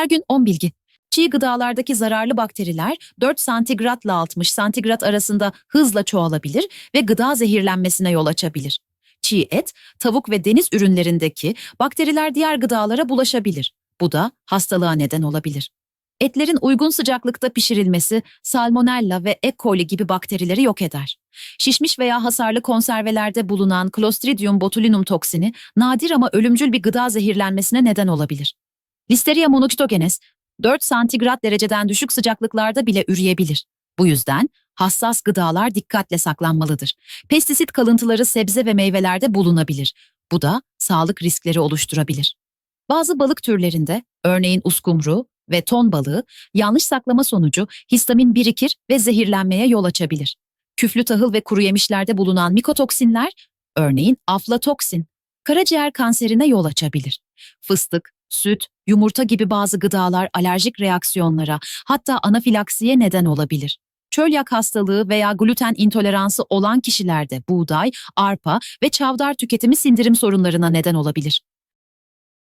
Her gün 10 bilgi. Çiğ gıdalardaki zararlı bakteriler 4 santigratla 60 santigrat arasında hızla çoğalabilir ve gıda zehirlenmesine yol açabilir. Çiğ et, tavuk ve deniz ürünlerindeki bakteriler diğer gıdalara bulaşabilir. Bu da hastalığa neden olabilir. Etlerin uygun sıcaklıkta pişirilmesi salmonella ve E. coli gibi bakterileri yok eder. Şişmiş veya hasarlı konservelerde bulunan Clostridium botulinum toksini nadir ama ölümcül bir gıda zehirlenmesine neden olabilir. Listeria monocytogenes 4 santigrat dereceden düşük sıcaklıklarda bile üreyebilir. Bu yüzden hassas gıdalar dikkatle saklanmalıdır. Pestisit kalıntıları sebze ve meyvelerde bulunabilir. Bu da sağlık riskleri oluşturabilir. Bazı balık türlerinde, örneğin uskumru ve ton balığı, yanlış saklama sonucu histamin birikir ve zehirlenmeye yol açabilir. Küflü tahıl ve kuru yemişlerde bulunan mikotoksinler, örneğin aflatoksin, karaciğer kanserine yol açabilir. Fıstık, süt, yumurta gibi bazı gıdalar alerjik reaksiyonlara, hatta anafilaksiye neden olabilir. Çölyak hastalığı veya gluten intoleransı olan kişilerde buğday, arpa ve çavdar tüketimi sindirim sorunlarına neden olabilir.